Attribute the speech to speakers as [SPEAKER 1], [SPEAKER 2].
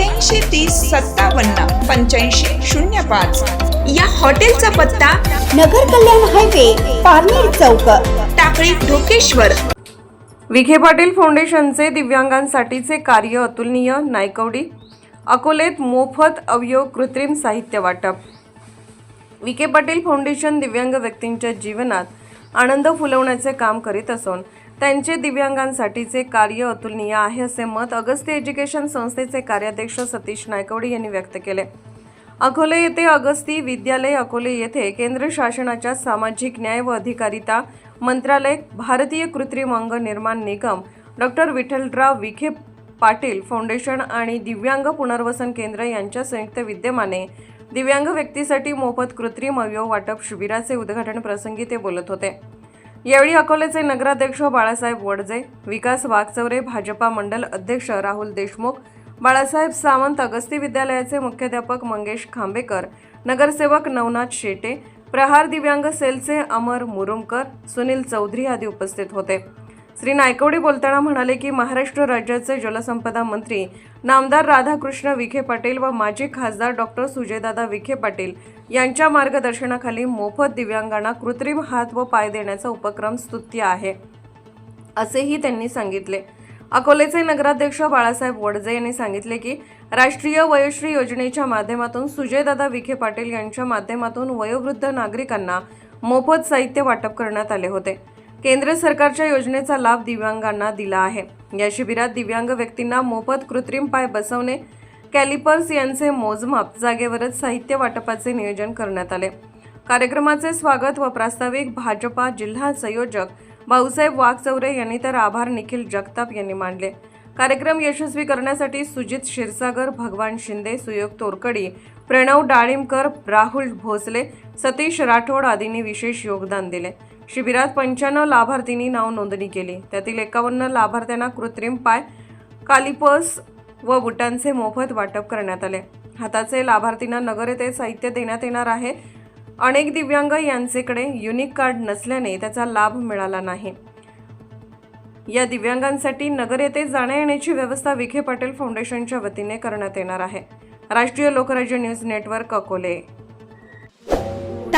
[SPEAKER 1] अठ्ठ्याऐंशी तीस सत्तावन्न पंच्याऐंशी शून्य पाच. या हॉटेलचा पत्ता
[SPEAKER 2] नगर कल्याण हायवे पारनेर चौक
[SPEAKER 1] टाकळी ढोकेश्वर.
[SPEAKER 3] विखे पाटील फाउंडेशनचे दिव्यांगांसाठीचे कार्य अतुलनीय नायकवडी. अकोलेत मोफत अवयव कृत्रिम साहित्य वाटप. विखे पाटील फाउंडेशन दिव्यांग व्यक्तींच्या जीवनात आनंद फुलवण्याचे काम करीत असून त्यांचे दिव्यांगांसाठीचे कार्य अतुलनीय आहे असे मत अगस्ती एज्युकेशन संस्थेचे कार्याध्यक्ष सतीश नायकवडे यांनी व्यक्त केले. अकोले येथे अगस्ती विद्यालय अकोले येथे केंद्र शासनाच्या सामाजिक न्याय व अधिकारिता मंत्रालय भारतीय कृत्रिम अंग निर्माण निगम डॉक्टर विठ्ठलराव विखे पाटील फाउंडेशन आणि दिव्यांग पुनर्वसन केंद्र यांच्या संयुक्त विद्यमाने दिव्यांग व्यक्तीसाठी मोफत कृत्रिम अवयव वाटप शिबिराचे उद्घाटन प्रसंगी ते बोलत होते. यावेळी अकोलेचे नगराध्यक्ष बाळासाहेब वडजे विकास वाघचौरे भाजपा मंडल अध्यक्ष राहुल देशमुख बाळासाहेब सावंत अगस्ती विद्यालयाचे मुख्याध्यापक मंगेश खांबेकर नगरसेवक नवनाथ शेटे प्रहार दिव्यांग सेलचे अमर मुरुमकर सुनील चौधरी आदी उपस्थित होते. श्री नायकवडी बोलताना म्हणाले की महाराष्ट्र राज्याचे जलसंपदा मंत्री नामदार राधाकृष्ण विखे पाटील व माजी खासदार डॉक्टर सुजयदादा विखे पाटील यांच्या मार्गदर्शनाखाली मोफत दिव्यांगांना कृत्रिम हात व पाय देण्याचा उपक्रम स्तुत्य आहे असेही त्यांनी सांगितले. अकोलेचे नगराध्यक्ष बाळासाहेब वडजे यांनी सांगितले की राष्ट्रीय वयोश्री योजनेच्या माध्यमातून सुजयदादा विखे पाटील यांच्या माध्यमातून वयोवृद्ध नागरिकांना मोफत साहित्य वाटप करण्यात आले होते. केंद्र सरकारच्या योजनेचा लाभ दिव्यांगांना दिला आहे. या शिबिरात दिव्यांग व्यक्तींना मोफत कृत्रिम पाय बसवणे कॅलिपर्स यांचे मोजमाप जागेवरच साहित्य वाटपाचे नियोजन करण्यात आले. कार्यक्रमाचे स्वागत व प्रास्ताविक भाजपा जिल्हा संयोजक भाऊसाहेब वाघचौरे यांनी तर आभार निखिल जगताप यांनी मानले. कार्यक्रम यशस्वी करण्यासाठी सुजित क्षीरसागर भगवान शिंदे सुयोग तोरकडी प्रणव डाळिंबकर राहुल भोसले सतीश राठोड आदींनी विशेष योगदान दिले. शिबिरात पंच्याण्णव लाभार्थींनी नाव नोंदणी केली. त्यातील एकावन्न लाभार्थ्यांना कृत्रिम पाय कालिपर्स व बुटांचे मोफत वाटप करण्यात आले. हाताचे लाभार्थींना नगर येथे साहित्य देण्यात येणार आहे. अनेक दिव्यांग यांचेकडे युनिक कार्ड नसल्याने त्याचा लाभ मिळाला नाही. या दिव्यांगांसाठी नगर येथे जाण्या येण्याची व्यवस्था विखे पाटील फाउंडेशनच्या वतीने करण्यात येणार आहे. राष्ट्रीय लोकराज्य न्यूज नेटवर्क अकोले.